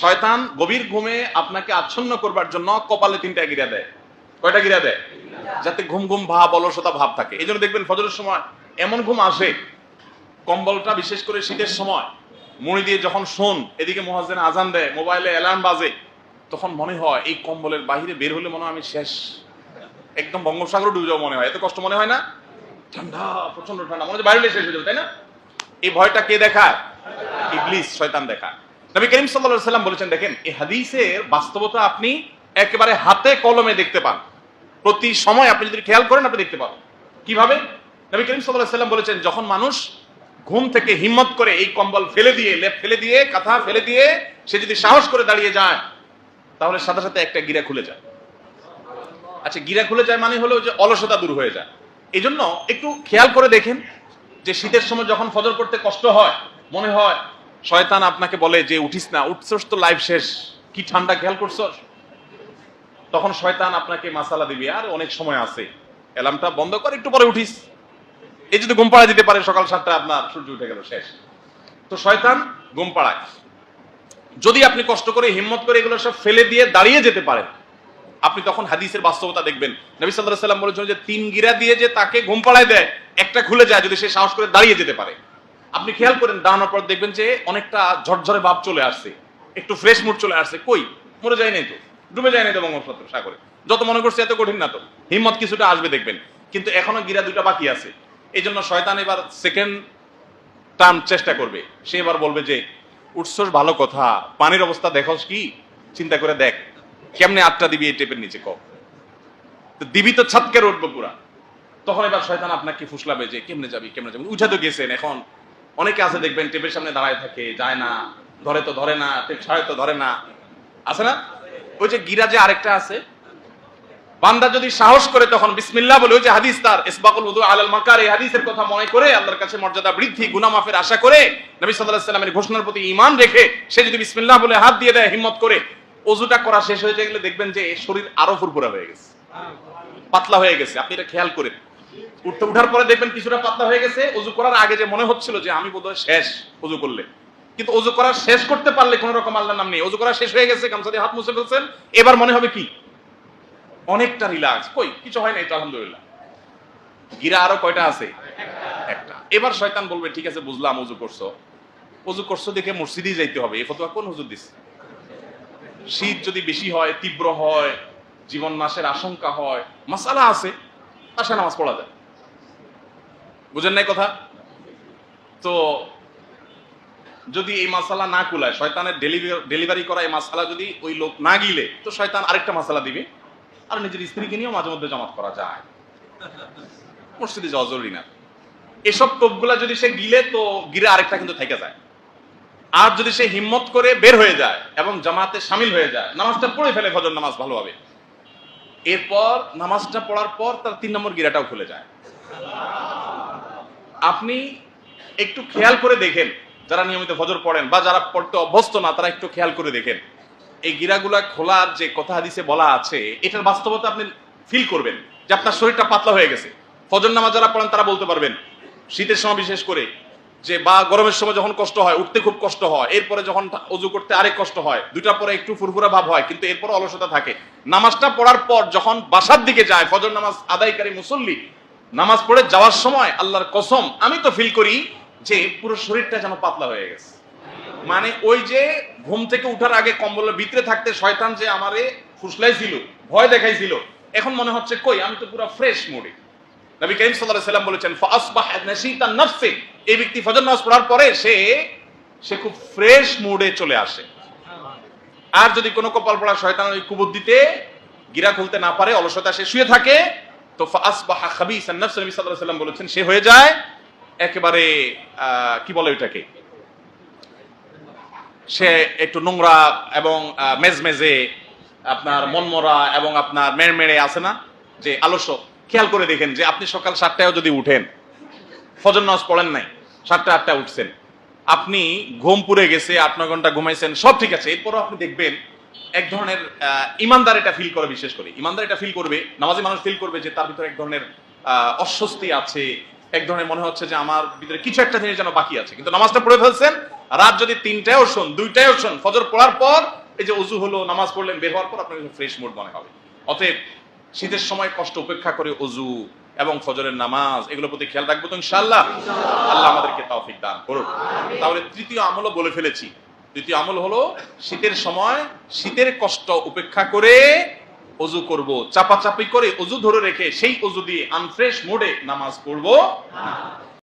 শয়তান গভীর ঘুমে আপনাকে আচ্ছন্ন করবার জন্য কপালে তিনটা গিরা দেয়। কয়টা গিরা দেয়? যাতে ঘুম ঘুম ভাব অলসতা ভাব থাকে। এই জন্য দেখবেন ফজরের সময় এমন ঘুম আসে, কম্বলটা বিশেষ করে শীতের সময়, মুড়ি দিয়ে যখন শোন, এদিকে মহাজেন আজান দেয়, মোবাইলে অ্যালার্ম বাজে, তখন মনে হয় এই কম্বলের বাহিরে বের হলে মনে হয় আমি শেষ। একদম বঙ্গোপসাগর ডুবে যাওয়া মনে হয়। এত কষ্ট মনে হয় না? ঠান্ডা প্রচণ্ড ঠান্ডা। মনে হয় বাইরে শেষ হয়ে যাবে, তাই না? এই ভয়টা কে দেখায়? ইবলিস, শয়তান দেখায়। নবী করিম সাল্লাল্লাহু সাল্লাম বলেছেন, দেখেন, এই হাদিসের বাস্তবতা আপনি একেবারে হাতে কলমে দেখতে পান। প্রতি সময় আপনি যদি খেয়াল করেন, আপনি দেখতে পাবেন। কীভাবে? নবী করিম সাল্লাল্লাহু সাল্লাম বলেছেন, যখন মানুষ ঘুম থেকে হিম্মত করে এই কম্বল ফেলে দিয়ে, লেপ ফেলে দিয়ে, কাঁথা ফেলে দিয়ে সে যদি সাহস করে দাঁড়িয়ে যায়, তাহলে সাথে সাথে একটা গিরা খুলে যায়। আচ্ছা গিরা খুলে যায় মানে হলো যে অলসতা দূর হয়ে যায়। এই জন্য একটু খেয়াল করে দেখেন যে শীতের সময় যখন ফজর করতে কষ্ট হয়, মনে হয় শয়তান আপনাকে বলে যে, উঠিস না, উঠছস তো লাইফ শেষ। কি ঠান্ডা খেয়াল করছস? তখন শয়তান আপনাকে মাসালা দিবে, আর অনেক সময় আছে। অ্যালার্মটা বন্ধ কর, একটু পরে উঠিস। এই যদি ঘুম পাড়া দিতে পারে সকাল সাতটা, আপনার সূর্য উঠে গেল, শেষ। তো শয়তান ঘুম পাড়ায়। যদি আপনি কষ্ট করে, হিম্মত করে এগুলো সব ফেলে দিয়ে দাঁড়িয়ে যেতে পারেন, আপনি তখন হাদিসের বাস্তবতা দেখবেন। নবী আলাইহি সাল্লাম বলেছেন যে, তিন গিরা দিয়ে যে তাকে ঘুম পাড়ায় দেয়, একটা খুলে যায় যদি সে সাহস করে দাঁড়িয়ে যেতে পারে। আপনি খেয়াল করেন দাঁড়ানোর পর দেখবেন যে অনেকটা ঝরঝরে ভাব চলে আসছে। একটু ফ্রেশ মুড চলে আসছে। কই? মরে যায় নাই তো। ডুবে যায় নাই তো বঙ্গোপসাগর, সাগরে। যত মনে করছে এত কঠিন না তো। হিম্মত কিছুটা আসবে দেখবেন। কিন্তু এখনও গিরা দুটা বাকি আছে। এই জন্য শয়তান এবার সেকেন্ড টার্ম চেষ্টা করবে। সে এবার বলবে যে উৎসস ভালো কথা। পানির অবস্থা দেখোস কি? চিন্তা করে দেখ। কেমনে আটটা দিবি এই টেপের নিচে ক? তো দিবি তো ছাতকে উঠবো পুরা। তখন এবার শয়তান আপনাকে ফুসলাবে যে, কেমনে যাবি? কেমনে যাবি? উঠে তো গেছেন এখন। অনেকে আছে দেখবেন টেপের সামনে দাঁড়ায় থাকে, যায় না, ধরে তো ধরে না ছাড়ে তো ধরে না। আছে না? ওই যে গিরা যে আরেকটা আছে। বান্দা যদি সাহস করে তখন বিসমিল্লাহ বলে, ওই যে হাদিস তার, ইসবাকুল উদু আলাল মাকার, এই হাদিসের কথা মনে করে আল্লাহর কাছে মর্যাদা বৃদ্ধি, গুনাহ মাফের আশা করে নবী সাল্লাল্লাহু আলাইহি সাল্লামের ঘোষণার প্রতি ঈমান রেখে সে যদি বিসমিল্লাহ বলে হাত দিয়ে দেয়, হিম্মত করে, ওযুটা করা শেষ হয়ে গেলে দেখবেন যে শরীর আরও ফুরফুরা হয়ে গেছে। পাতলা হয়ে গেছে। আপনি এটা খেয়াল করেন। উঠতে উঠার পরে দেখবেন কিছুটা পাতলা হয়ে গেছে। অজু করার আগে যে মনে হচ্ছিল যে আমি বোধহয় শেষ অজু করলে। কিন্তু অজু করা শেষ করতে পারলে কোন রকম আল্লাহর নাম নেই। অজু করা শেষ হয়ে গেছে গামছা দিয়ে হাত মুছে ফেলছেন। এবার মনে হবে কি? অনেকটা রিল্যাক্স কই? কিছু হয় নাই তো, আলহামদুলিল্লাহ। গিরা আরও কয়টা আছে? একটা। এবার শয়তান বলবে, ঠিক আছে, বুঝলাম অজু করছ। অজু করছ দেখে মসজিদেই যাইতে হবে। এই ফতোয়া কোন হুজুর দিচ্ছে শীত যদি বেশি হয়, তীব্র হয়, জীবন নাশের আশঙ্কা হয়, মাসালা আছে। আসে নামাজ পড়া যায়। বুঝেন নাই কথা? তো যদি এই মাসালা না কুলায়, শয়তানের ডেলিভারি করা এই মাসালা যদি ওই লোক না গিলে, তো শয়তান আরেকটা মাসালা দিবে। আর নিজের স্ত্রীকে নিয়েও মাঝে মধ্যে জামাত করা যায়। মসজিদে যাওয়া জরুরি না। এসব টোপগুলা যদি সে গিলে, তো গিরে আরেকটা কিন্তু থেকে যায়। আর যদি সে হিম্মত করে বের হয়ে যায় এবং জামাতে সামিল হয়ে যায়, নামাজটা পড়ে ফেলে ফজর নামাজ ভালোভাবে। এরপর নামাজটা পড়ার পর তার তিন নম্বর গিরাটাও খুলে যায়। আপনি একটু খেয়াল করে দেখেন, যারা নিয়মিত ফজর পড়েন বা যারা পড়তে অভ্যস্ত না, তারা একটু খেয়াল করে দেখেন। এই গিরাগুলা খোলার যে কথা হাদিসে বলা আছে, এটার বাস্তবতা আপনি ফিল করবেন যে আপনার শরীরটা পাতলা হয়ে গেছে। ফজর নামাজ যারা পড়েন তারা বলতে পারবেন, শীতের সময় বিশেষ করে যে বা গরমের সময় যখন কষ্ট হয়, উঠতে খুব কষ্ট হয়, এরপরে যখন অজু করতে আরেক কষ্ট হয় দুটার পরে একটু ফুরফুরা ভাব হয়, কিন্তু এরপর অলসতা থাকে। নামাজটা পড়ার পর যখন বাসার দিকে যায়, ফজর নামাজ আদায়কারী মুসল্লি, নামাজ পড়ে যাওয়ার সময় আল্লাহর কসম, আমি তো ফিল করি যে পুরো শরীরটা যেন পাতলা হয়ে গেছে। মানে ওই যে ঘুম থেকে উঠার আগে কম্বলের ভিতরে থাকতে শয়তান যে আমারে ফুসলাইছিল ভয় দেখাইছিল, এখন মনে হচ্ছে, কই, আমি তো পুরো ফ্রেশ মুডে। নবী করিম আলাইহি সাল্লাম বলেছেন নাফসি। এই ব্যক্তি ফজর নামাজ পড়ার পরে সে সে খুব ফ্রেশ মুডে চলে আসে। আর যদি কোনো কপাল পড়া শয়তান ওই কুবুদ্দিতে গিরা খুলতে না পারে, অলসতা সে শুয়ে থাকে, তো ফাসবাহ খাবিসান নাফস, নবী আলাইহি সাল্লাম বলেছেন, সে হয়ে যায় একেবারে কি বলে ওইটাকে? সে একটু নোংরা এবং মেজমেজে আপনার মনমরা এবং আপনার মেড়মেড়ে আছে না, যে আলস্য। খেয়াল করে দেখেন যে আপনি সকাল সাতটায় যদি উঠেন, ফজর নামাজ পড়েন নাই, সাতটা আটটায় উঠছেন, আপনি ঘুম পুড়ে গেছে, আট, নয় ঘণ্টা ঘুমাইছেন, সব ঠিক আছে, এরপরও আপনি দেখবেন এক ধরনের ইমানদার এটা ফিল করে বিশেষ করে। ইমানদার এটা ফিল করবে, নামাজি মানুষ ফিল করবে যে তার ভিতরে এক ধরনের অস্বস্তি আছে, এক ধরনের মনে হচ্ছে যে আমার ভিতরে কিছু একটা জিনিস যেন বাকি আছে। কিন্তু নামাজটা পড়ে ফেলছেন, রাত যদি তিনটায়ও শোন, দুইটায়ও শোন, ফজর পড়ার পর এই যে অজু হলো, নামাজ পড়লেন, বের হওয়ার পর আপনার ফ্রেশ মুড মনে হবে। অতএব শীতের সময় কষ্ট উপেক্ষা করে অজু এবং ফজরের নামাজ এগুলোর প্রতি খেয়াল রাখব তো ইনশাল্লাহ আল্লাহ আমাদেরকে তৌফিক দান করুন তাহলে তৃতীয় আমলও বলে ফেলেছি। তৃতীয় আমল হলো শীতের সময় শীতের কষ্ট উপেক্ষা করে অজু করব চাপাচাপি করে অজু ধরে রেখে সেই অজু দিয়ে আনফ্রেশ মোডে নামাজ পড়ব। না